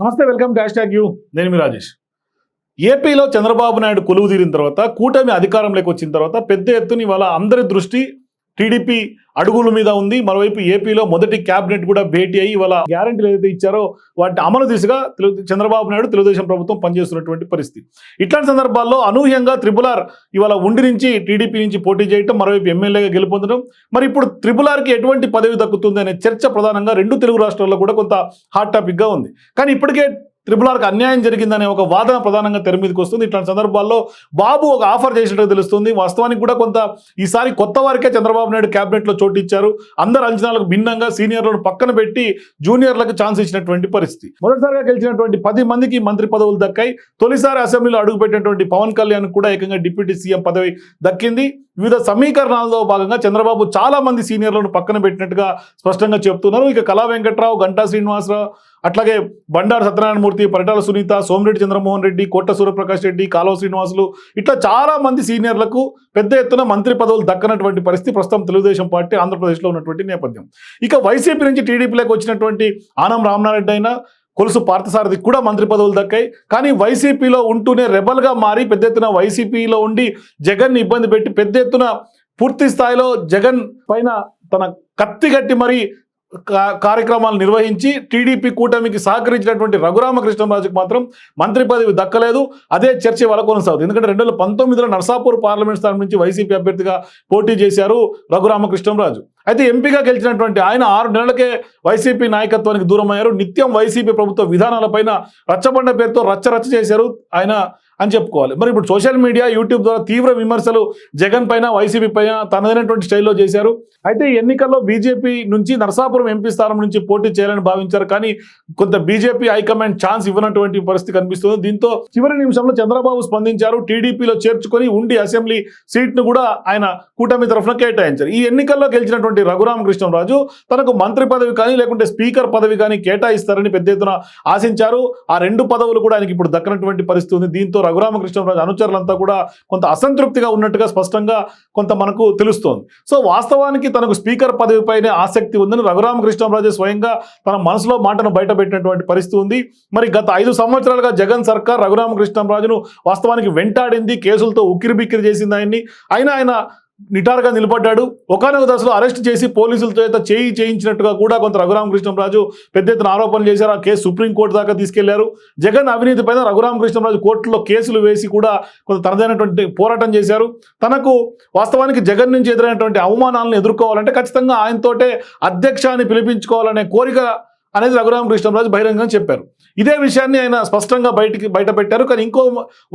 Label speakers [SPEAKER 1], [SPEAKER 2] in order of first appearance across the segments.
[SPEAKER 1] నమస్తే welcome dash tag you. నేను మీ రాజేష్. ఏపీలో చంద్రబాబు నాయుడు కొలువు తీరిన తర్వాత కూటమి అధికారంలోకి వచ్చిన తర్వాత పెద్ద ఎత్తున ఇవాళ అందరి దృష్టి టీడీపీ అడుగుల మీద ఉంది. మరోవైపు ఏపీలో మొదటి క్యాబినెట్ కూడా భేటీ అయ్యి ఇవాళ గ్యారంటీలు ఏదైతే ఇచ్చారో వాటి అమలు దిశగా తెలుగు చంద్రబాబు నాయుడు తెలుగుదేశం ప్రభుత్వం పనిచేస్తున్నటువంటి పరిస్థితి. ఇట్లాంటి సందర్భాల్లో అనూహ్యంగా త్రిపులార్ ఇవాళ ఉండి నుంచి టీడీపీ నుంచి పోటీ చేయటం మరోవైపు ఎమ్మెల్యేగా గెలుపొందడం మరి ఇప్పుడు త్రిపులార్కి ఎటువంటి పదవి దక్కుతుంది అనే చర్చ ప్రధానంగా రెండు తెలుగు రాష్ట్రాల్లో కూడా కొంత హాట్ టాపిక్గా ఉంది. కానీ ఇప్పటికే త్రిపులార్కి అన్యాయం జరిగిందనే ఒక వాదన ప్రధానంగా తెర మీదకి వస్తుంది. ఇట్లాంటి సందర్భాల్లో బాబు ఒక ఆఫర్ చేసినట్టు తెలుస్తుంది. వాస్తవానికి కూడా కొంత ఈసారి కొత్త వారికే చంద్రబాబు నాయుడు క్యాబినెట్లో చోటు ఇచ్చారు. అందరు అంచనాలకు భిన్నంగా సీనియర్లను పక్కన పెట్టి జూనియర్లకు ఛాన్స్ ఇచ్చినటువంటి పరిస్థితి. మొదటిసారిగా గెలిచినటువంటి పది మందికి మంత్రి పదవులు దక్కాయి. తొలిసారి అసెంబ్లీలో అడుగుపెట్టినటువంటి పవన్ కళ్యాణ్ కూడా ఏకంగా డిప్యూటీ సీఎం పదవి దక్కింది. వివిధ సమీకరణాల్లో భాగంగా చంద్రబాబు చాలా మంది సీనియర్లను పక్కన పెట్టినట్టుగా స్పష్టంగా చెప్తున్నారు. ఇక కళా వెంకట్రావు గంటా శ్రీనివాసరావు అట్లాగే బండారు సత్యనారాయణమూర్తి పరిటాల సునీత సోమిరెడ్డి చంద్రమోహన్ రెడ్డి కోట సూర్యప్రకాష్ రెడ్డి కాలువ శ్రీనివాసులు ఇట్లా చాలా మంది సీనియర్లకు పెద్ద ఎత్తున మంత్రి పదవులు దక్కనటువంటి పరిస్థితి ప్రస్తుతం తెలుగుదేశం పార్టీ ఆంధ్రప్రదేశ్లో ఉన్నటువంటి నేపథ్యం. ఇక వైసీపీ నుంచి టీడీపీలోకి వచ్చినటువంటి ఆనం రామనారెడ్డి అయినా కొలుసు పార్థసారథికి కూడా మంత్రి పదవులు దక్కాయి. కానీ వైసీపీలో ఉంటూనే రెబల్గా మారి పెద్ద ఎత్తున వైసీపీలో ఉండి జగన్ ఇబ్బంది పెట్టి పెద్ద ఎత్తున పూర్తి స్థాయిలో జగన్ పైన తన కత్తి కట్టి మరీ కార్యక్రమాలు నిర్వహించి టీడీపీ కూటమికి సహకరించినటువంటి రఘురామకృష్ణరాజుకు మాత్రం మంత్రి పదవి దక్కలేదు. అదే చర్చ వల్ల కొనసాగుతుంది. ఎందుకంటే రెండు వేల పంతొమ్మిదిలో నర్సాపూర్ పార్లమెంట్ స్థానం నుంచి వైసీపీ అభ్యర్థిగా పోటీ చేశారు రఘురామకృష్ణరాజు. అయితే ఎంపీగా గెలిచినటువంటి ఆయన ఆరు నెలలకే వైసీపీ నాయకత్వానికి దూరమయ్యారు. నిత్యం వైసీపీ ప్రభుత్వ విధానాలపైన రచ్చబండ పేరుతో రచ్చ రచ్చ చేశారు. ఆయన అని చెప్పుకోవాలి. మరి ఇప్పుడు సోషల్ మీడియా యూట్యూబ్ ద్వారా తీవ్ర విమర్శలు జగన్ పైన వైసీపీ పైన తనదైనటువంటి స్టైల్లో చేశారు. అయితే ఎన్నికల్లో బీజేపీ నుంచి నరసాపురం ఎంపీ స్థానం నుంచి పోటీ చేయాలని భావించారు. కానీ కొంత బీజేపీ హైకమాండ్ ఛాన్స్ ఇవ్వనటువంటి పరిస్థితి కనిపిస్తుంది. దీంతో చివరి నిమిషంలో చంద్రబాబు స్పందించారు. టీడీపీలో చేర్చుకొని ఉండి అసెంబ్లీ సీట్ను కూడా ఆయన కూటమి తరఫున కేటాయించారు. ఈ ఎన్నికల్లో గెలిచినటువంటి రఘురామకృష్ణరాజు తనకు మంత్రి పదవి కానీ లేకుంటే స్పీకర్ పదవి కానీ కేటాయిస్తారని పెద్ద ఎత్తున ఆశించారు. ఆ రెండు పదవులు కూడా ఆయనకి ఇప్పుడు దక్కనటువంటి పరిస్థితి ఉంది. దీంతో రఘురామకృష్ణరాజు అనుచరులంతా కూడా కొంత అసంతృప్తిగా ఉన్నట్టుగా స్పష్టంగా కొంత మనకు తెలుస్తోంది. సో వాస్తవానికి తనకు స్పీకర్ పదవిపైనే ఆసక్తి ఉందని రఘురామకృష్ణరాజు స్వయంగా తన మనసులో మాటను బయటపెట్టినటువంటి పరిస్థితి ఉంది. మరి గత ఐదు సంవత్సరాలుగా జగన్ సర్కార్ రఘురామకృష్ణరాజును వాస్తవానికి వెంటాడింది కేసులతో ఉక్కిరి బిక్కిరి చేసింది ఆయన్ని. అయినా ఆయన నిటారుగా నిలబడ్డాడు. ఒకనొక దశలో అరెస్ట్ చేసి పోలీసుల చేత చేయి చేయించినట్టుగా కూడా కొంత రఘురామకృష్ణరాజు పెద్ద ఎత్తున ఆరోపణలు చేశారు. ఆ కేసు సుప్రీంకోర్టు దాకా తీసుకెళ్ళారు. జగన్ అవినీతి పైన రఘురామకృష్ణరాజు కోర్టులో కేసులు వేసి కూడా కొంత తనదైనటువంటి పోరాటం చేశారు. తనకు వాస్తవానికి జగన్ నుంచి ఎదురైనటువంటి అవమానాలను ఎదుర్కోవాలంటే ఖచ్చితంగా ఆయనతోటే అధ్యక్ష అని పిలిపించుకోవాలనే కోరిక అనేది రఘురామ కృష్ణరాజు బహిరంగంగా చెప్పారు. ఇదే విషయాన్ని ఆయన స్పష్టంగా బయటికి బయట పెట్టారు. కానీ ఇంకో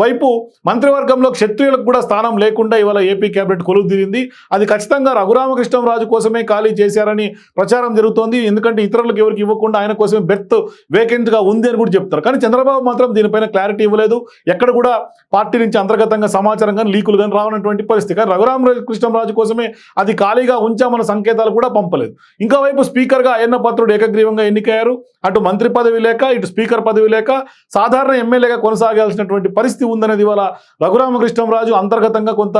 [SPEAKER 1] వైపు మంత్రివర్గంలో క్షత్రియులకు కూడా స్థానం లేకుండా ఇవాళ ఏపీ కేబినెట్ కొలువు తీరింది అది ఖచ్చితంగా రఘురామకృష్ణరాజు కోసమే ఖాళీ చేశారని ప్రచారం జరుగుతోంది. ఎందుకంటే ఇతరులకు ఎవరికి ఇవ్వకుండా ఆయన కోసమే బెర్త్ వేకెంట్గా ఉంది అని కూడా చెప్తారు. కానీ చంద్రబాబు మాత్రం దీనిపైన క్లారిటీ ఇవ్వలేదు. ఎక్కడ కూడా పార్టీ నుంచి అంతర్గతంగా సమాచారం కానీ లీకులు కానీ రావనటువంటి పరిస్థితి. కానీ రఘురామకృష్ణరాజు కోసమే అది ఖాళీగా ఉంచామన్న సంకేతాలు కూడా పంపలేదు. ఇంకా వైపు స్పీకర్గా అయ్యన్న పాత్రుడు ఏకగ్రీవంగా ఎన్నిక ఎన్నికయ్యారు అటు మంత్రి పదవి లేక ఇటు స్పీకర్ పదవి లేక సాధారణ ఎమ్మెల్యేగా కొనసాగాల్సినటువంటి పరిస్థితి ఉందనేది ఇవాళ రఘురామకృష్ణంరాజు అంతర్గతంగా కొంత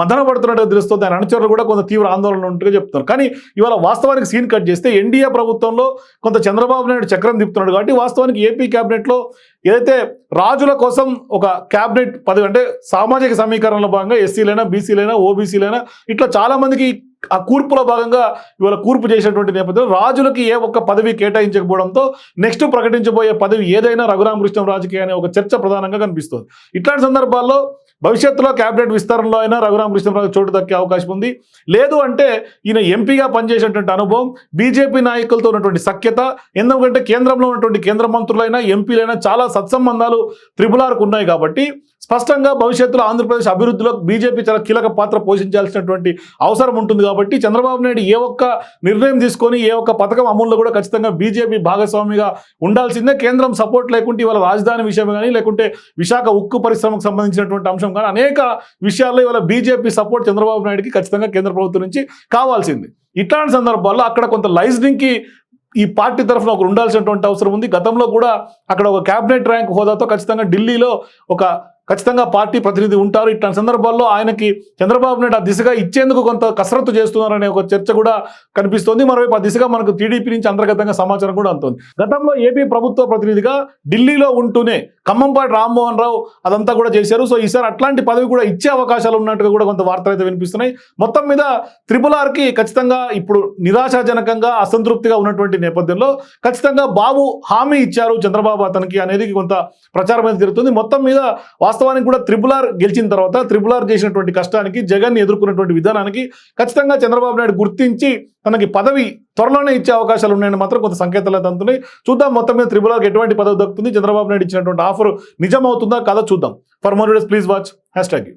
[SPEAKER 1] మదన పడుతున్నట్టుగా తెలుస్తుంది. ఆయన అనుచరులు కూడా కొంత తీవ్ర ఆందోళన ఉన్నట్టుగా చెప్తున్నారు. కానీ ఇవాళ వాస్తవానికి సీన్ కట్ చేస్తే ఎన్డీఏ ప్రభుత్వంలో కొంత చంద్రబాబు నాయుడు చక్రం తిప్పుతున్నాడు. కాబట్టి వాస్తవానికి ఏపీ క్యాబినెట్లో ఏదైతే రాజుల కోసం ఒక క్యాబినెట్ పదవి అంటే సామాజిక సమీకరణలో భాగంగా ఎస్సీలైనా బీసీలైనా ఓబీసీలైనా ఇట్లా చాలా మందికి ఆ కూర్పులో భాగంగా ఇవాళ కూర్పు చేసినటువంటి నేపథ్యంలో రాజులకి ఏ ఒక్క పదవి కేటాయించకపోవడంతో నెక్స్ట్ ప్రకటించబోయే పదవి ఏదైనా రఘురామకృష్ణరాజుకి అనే ఒక చర్చ ప్రధానంగా కనిపిస్తుంది. ఇట్లాంటి సందర్భాల్లో భవిష్యత్తులో కేబినెట్ విస్తరణలో అయినా రఘురామకృష్ణరాజు చోటు దక్కే అవకాశం ఉంది. లేదు అంటే ఈయన ఎంపీగా పనిచేసినటువంటి అనుభవం బీజేపీ నాయకులతో ఉన్నటువంటి సఖ్యత ఎందుకంటే కేంద్రంలో ఉన్నటువంటి కేంద్ర మంత్రులైనా ఎంపీలైనా చాలా సత్సంబంధాలు త్రిపులార్కు ఉన్నాయి కాబట్టి స్పష్టంగా భవిష్యత్తులో ఆంధ్రప్రదేశ్ అభివృద్ధిలో బీజేపీ చాలా కీలక పాత్ర పోషించాల్సినటువంటి అవసరం ఉంటుంది కాబట్టి చంద్రబాబు నాయుడు ఏ ఒక్క నిర్ణయం తీసుకొని ఏ ఒక్క పథకం అమల్లో కూడా ఖచ్చితంగా బీజేపీ భాగస్వామిగా ఉండాల్సిందే. కేంద్రం సపోర్ట్ లేకుంటే ఇవాళ రాజధాని విషయం కానీ లేకుంటే విశాఖ ఉక్కు పరిశ్రమకు సంబంధించినటువంటి అంశం కానీ అనేక విషయాల్లో ఇవాళ బీజేపీ సపోర్ట్ చంద్రబాబు నాయుడుకి ఖచ్చితంగా కేంద్ర ప్రభుత్వం నుంచి కావాల్సింది. ఇట్లాంటి సందర్భాల్లో అక్కడ కొంత లైజనింగ్కి ఈ పార్టీ తరఫున ఒకరు ఉండాల్సినటువంటి అవసరం ఉంది. గతంలో కూడా అక్కడ ఒక క్యాబినెట్ ర్యాంక్ హోదాతో ఖచ్చితంగా ఢిల్లీలో ఒక ఖచ్చితంగా పార్టీ ప్రతినిధి ఉంటారు. ఇట్లాంటి సందర్భాల్లో ఆయనకి చంద్రబాబు నాయుడు ఆ దిశగా ఇచ్చేందుకు కొంత కసరత్తు చేస్తున్నారనే ఒక చర్చ కూడా కనిపిస్తోంది. మరోవైపు ఆ దిశగా మనకు టీడీపీ నుంచి అంతర్గతంగా సమాచారం కూడా అందుతుంది. గతంలో ఏపీ ప్రభుత్వ ప్రతినిధిగా ఢిల్లీలో ఉంటూనే ఖమ్మంపాటి రామ్మోహన్ రావు అదంతా కూడా చేశారు. సో ఈసారి అట్లాంటి పదవి కూడా ఇచ్చే అవకాశాలు ఉన్నట్టుగా కూడా కొంత వార్తలు అయితే వినిపిస్తున్నాయి. మొత్తం మీద త్రిపుల్ ఆర్కి ఖచ్చితంగా ఇప్పుడు నిరాశాజనకంగా అసంతృప్తిగా ఉన్నటువంటి నేపథ్యంలో ఖచ్చితంగా బాబు హామీ ఇచ్చారు చంద్రబాబు అతనికి అనేది కొంత ప్రచారం అయితే జరుగుతుంది. మొత్తం మీద వాస్తవానికి కూడా త్రిపులార్ ఆర్ గెలిచిన తర్వాత త్రిపులార్ ఆర్ చేసినటువంటి కష్టానికి జగన్ ఎదుర్కొన్నటువంటి విధానానికి ఖచ్చితంగా చంద్రబాబు నాయుడు గుర్తించి తనకి పదవి త్వరలోనే ఇచ్చే అవకాశాలు ఉన్నాయని మాత్రం కొంత సంకేతాలు అందుతున్నాయి. చూద్దాం మొత్తం మీద త్రిపులార్కి ఎటువంటి పదవి దక్కుతుంది. చంద్రబాబు నాయుడు ఇచ్చినటువంటి ఆఫర్ నిజమవుతుందా? కదా? చూద్దాం. For more days please watch hash tag